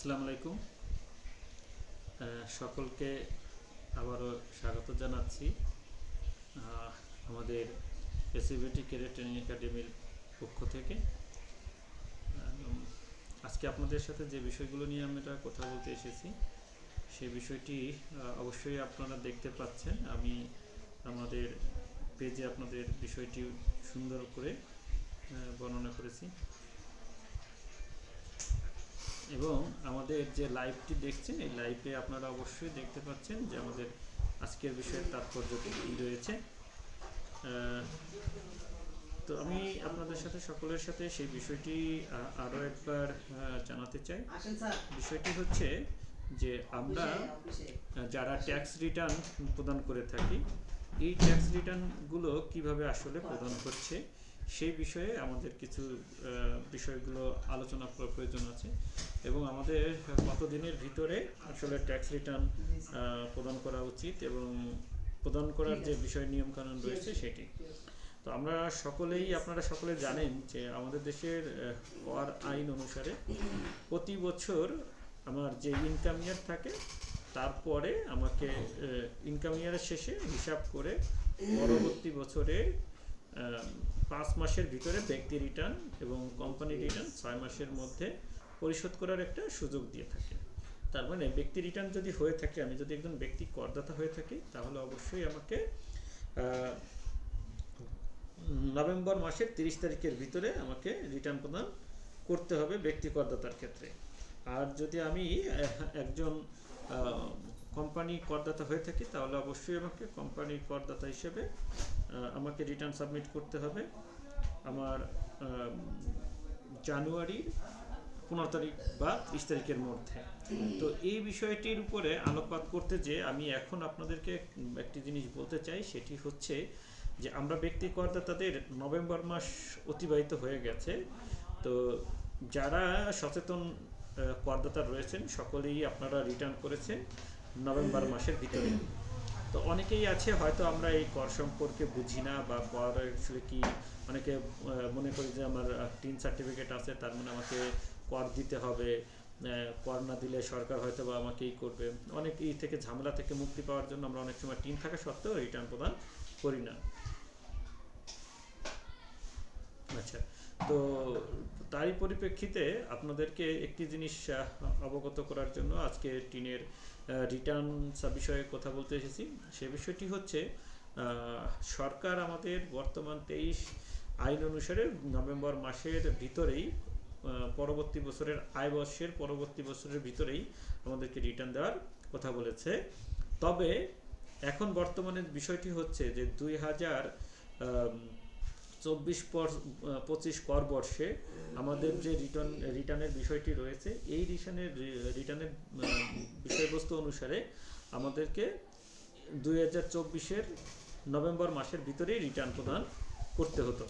আসসালামু আলাইকুম। সকলকে আবারও স্বাগত জানাচ্ছি। আমাদের এসিবিটি ক্যারিয়ার ট্রেনিং একাডেমির পক্ষ থেকে। আজকে আপনাদের সাথে যে বিষয়গুলো নিয়ে আমরা কথা বলতে এসেছি সেই বিষয়টি অবশ্যই আপনারা দেখতে পাচ্ছেন। আমি আমাদের পেজে আপনাদের বিষয়টি সুন্দর করে বর্ণনা করেছি। এবং আমাদের যে লাইভটি দেখছেন এই লাইভে আপনারা অবশ্যই দেখতে পাচ্ছেন যে আমাদের আজকের বিষয়ের তাৎপর্য কী রয়েছে। তো আমি আপনাদের সাথে সকলের সাথে সেই বিষয়টি আরও একবার জানাতে চাই। বিষয়টি হচ্ছে যে আমরা যারা ট্যাক্স রিটার্ন প্রদান করে থাকি এই ট্যাক্স রিটার্নগুলো কীভাবে আসলে প্রদান করছে? সেই বিষয়ে আমাদের কিছু বিষয়গুলো আলোচনা করার প্রয়োজন আছে এবং আমাদের কতদিনের ভিতরে আসলে ট্যাক্স রিটার্ন প্রদান করা উচিত এবং প্রদান করার যে বিষয় নিয়মকানুন রয়েছে সেটি। তো আমরা সকলেই, আপনারা সকলে জানেন যে আমাদের দেশের কর আইন অনুসারে প্রতি বছর আমার যে ইনকাম ইয়ার থাকে, তারপরে আমাকে ইনকাম ইয়ারের শেষে হিসাব করে পরবর্তী বছরে পাঁচ মাসের ভিতরে ব্যক্তি রিটার্ন এবং কোম্পানি রিটার্ন ছয় মাসের মধ্যে পরিশোধ করার একটা সুযোগ দিয়ে থাকে। তার মানে ব্যক্তি রিটার্ন যদি হয়ে থাকে আমি যদি একজন ব্যক্তি করদাতা হয়ে থাকি তাহলে অবশ্যই আমাকে নভেম্বর মাসের তিরিশ তারিখের ভিতরে আমাকে রিটার্ন প্রদান করতে হবে ব্যক্তি করদাতার ক্ষেত্রে। আর যদি আমি একজন কোম্পানি করদাতা হয়ে থাকি, তাহলে অবশ্যই আমাকে কোম্পানি করদাতা হিসেবে আমাকে রিটার্ন সাবমিট করতে হবে। আমার জানুয়ারির পনেরো তারিখ বা ত্রিশ তারিখের মধ্যে। তো এই বিষয়টির উপরে আলোকপাত করতে যে আমি এখন আপনাদেরকে একটি জিনিস বলতে চাই, সেটি হচ্ছে যে আমরা ব্যক্তি করদাতাদের নভেম্বর মাস অতিবাহিত হয়ে গেছে। তো যারা সচেতন করদাতা রয়েছেন, সকলেই আপনারা রিটার্ন করেছেন। নভেম্বর মাসের ভিতরে। তো অনেকেই আছে, হয়তো আমরা এই কর সম্পর্কে বুঝি না বা কর আসলে কি, অনেকে মনে করি যে আমার টিন সার্টিফিকেট আছে, তার মানে আমাকে কর দিতে হবে কর না দিলে সরকার হয়তো বা আমাকেই করবে। অনেক এই থেকে ঝামেলা থেকে মুক্তি পাওয়ার জন্য আমরা অনেক সময় টিন থাকা সত্ত্বেও রিটার্ন প্রদান করি না। আচ্ছা তো তারই পরিপ্রেক্ষিতে আপনাদেরকে একটি জিনিস অবগত করার জন্য আজকে টিনের রিটার্ন বিষয়ে কথা বলতে এসেছি। সে বিষয়টি হচ্ছে সরকার আমাদের বর্তমান তেইশ আইন অনুসারে নভেম্বর মাসের ভিতরেই পরবর্তী বছরের আয় বর্ষের পরবর্তী বছরের ভিতরেই আমাদেরকে রিটার্ন দেওয়ার কথা বলেছে। তবে এখন বর্তমানে বিষয়টি হচ্ছে যে দুই হাজার চব্বিশ পর পঁচিশ কর বর্ষে আমাদের যে রিটার্ন রিটার্নের বিষয়টি রয়েছে, এই রিটার্নের রিটার্নের বিষয়বস্তু অনুসারে আমাদেরকে দুই হাজার চব্বিশের নভেম্বর মাসের ভিতরেই রিটার্ন প্রদান করতে হতো।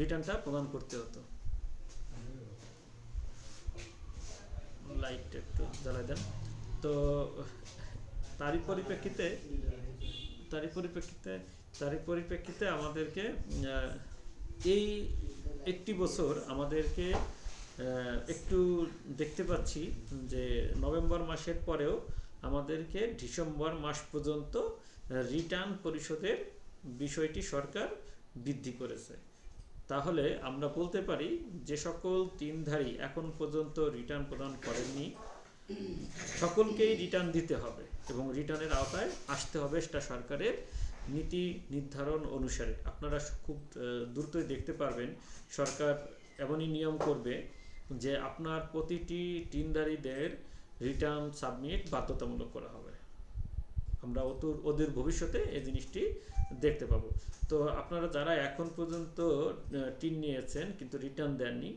রিটার্নটা প্রদান করতে হতো। লাইটটা একটু জ্বালাই দেন। তো তারই পরিপ্রেক্ষিতে তারই পরিপ্রেক্ষিতে তারই পরিপ্রেক্ষিতে আমাদেরকে এই একটি বছর আমাদেরকে একটু দেখতে পাচ্ছি যে নভেম্বর মাসের পরেও আমাদেরকে ডিসেম্বর মাস পর্যন্ত রিটার্ন পরিশোধের বিষয়টি সরকার বৃদ্ধি করেছে। তাহলে আমরা বলতে পারি যে সকল তিনধারী এখন পর্যন্ত রিটার্ন প্রদান করেননি। সকলকেই রিটার্ন দিতে হবে এবং রিটার্নের আওতায় আসতে হবে সেটা সরকারের নীতি নির্ধারণ অনুসারে। আপনারা খুব দ্রুতই দেখতে পারবেন সরকার এমনই নিয়ম করবে যে আপনার প্রতিটি টিনদারিদের রিটার্ন সাবমিট বাধ্যতামূলক করা হবে। আমরা অতুর, ওদের ভবিষ্যতে এই জিনিসটি দেখতে পাবো। তো আপনারা যারা এখন পর্যন্ত টিন নিয়েছেন কিন্তু রিটার্ন দেননি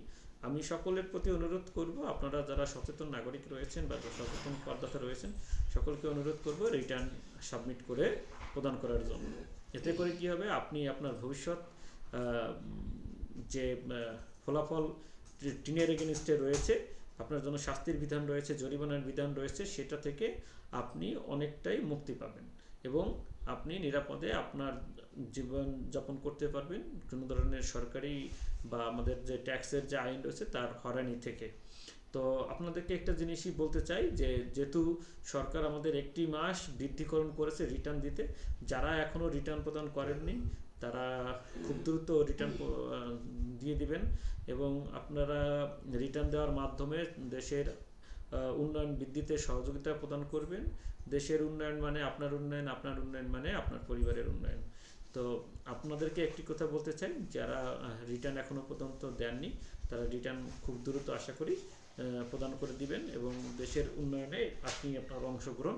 আমি সকলের প্রতি অনুরোধ করব, আপনারা যারা সচেতন নাগরিক রয়েছেন বা সচেতন করদাতা রয়েছেন, সকলকে অনুরোধ করব রিটার্ন সাবমিট করে প্রদান করার জন্য। এতে করে কি হবে, আপনি আপনার ভবিষ্যৎ যে ফলাফল টিনের এগেনিস্টে রয়েছে, আপনার জন্য শাস্তির বিধান রয়েছে, জরিমানার বিধান রয়েছে, সেটা থেকে আপনি অনেকটাই মুক্তি পাবেন এবং আপনি নিরাপদে আপনার জীবন যাপন করতে পারবেন। কোনো ধরনের সরকারি বা আমাদের যে ট্যাক্সের যে আইন রয়েছে তার হয়রানি থেকে। তো আপনাদেরকে একটা জিনিসই বলতে চাই যে, যেহেতু সরকার আমাদের একটি মাস বৃদ্ধিকরণ করেছে রিটার্ন দিতে, যারা এখনও রিটার্ন প্রদান করেননি, তারা খুব দ্রুত রিটার্ন দিয়ে দিবেন এবং আপনারা রিটার্ন দেওয়ার মাধ্যমে দেশের উন্নয়ন বৃদ্ধিতে সহযোগিতা প্রদান করবেন। দেশের উন্নয়ন মানে আপনার উন্নয়ন আপনার উন্নয়ন মানে আপনার পরিবারের উন্নয়ন। তো আপনাদেরকে একটি কথা বলতে চাই, যারা রিটার্ন এখনও পর্যন্ত দেননি, তারা রিটার্ন খুব দ্রুত আশা করি প্রদান করে দিবেন এবং দেশের উন্নয়নে আপনি আপনার অংশগ্রহণ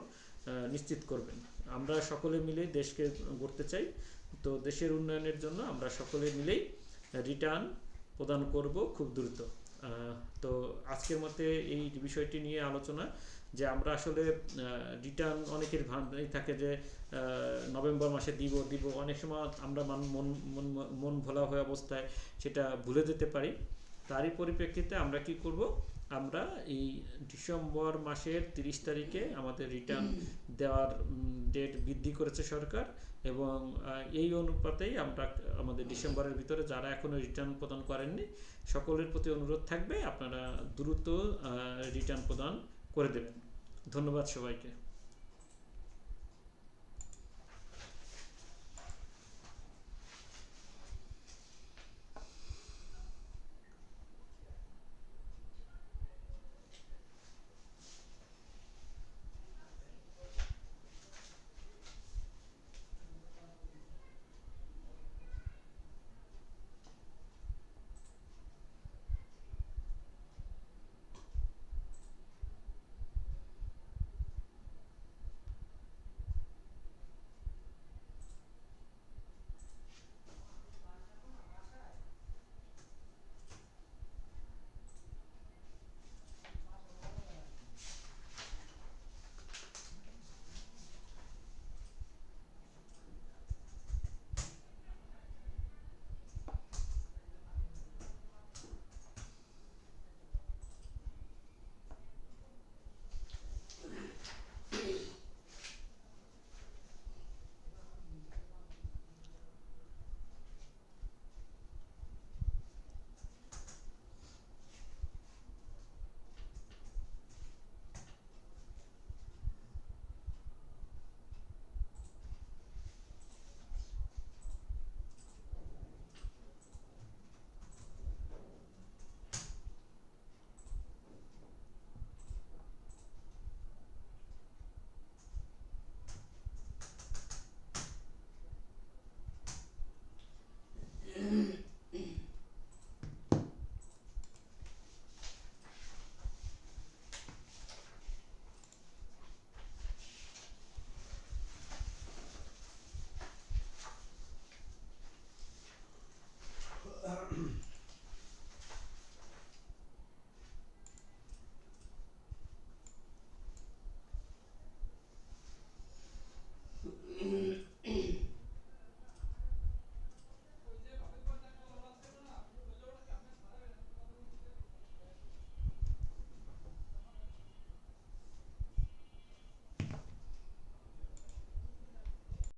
নিশ্চিত করবেন। আমরা সকলে মিলে দেশকে গড়তে চাই। তো দেশের উন্নয়নের জন্য আমরা সকলে মিলেই রিটার্ন প্রদান করব খুব দ্রুত। তো আজকের মতে এই বিষয়টি নিয়ে আলোচনা যে আমরা আসলে রিটার্ন অনেকের ভাবনাই থাকে যে নভেম্বর মাসে দিব দিব। অনেক সময় আমরা মান- মন মন মন ভোলা হয়ে অবস্থায় সেটা ভুলে যেতে পারি। তারই পরিপ্রেক্ষিতে আমরা কি করব? আমরা এই ডিসেম্বর মাসের তিরিশ তারিখে আমাদের রিটার্ন দেওয়ার ডেট বৃদ্ধি করেছে সরকার। এবং এই অনুপাতেই আমরা, আমাদের ডিসেম্বরের ভিতরে যারা এখনও রিটার্ন প্রদান করেননি, সকলের প্রতি অনুরোধ থাকবে আপনারা দ্রুত রিটার্ন প্রদান করে দেবেন। ধন্যবাদ সবাইকে।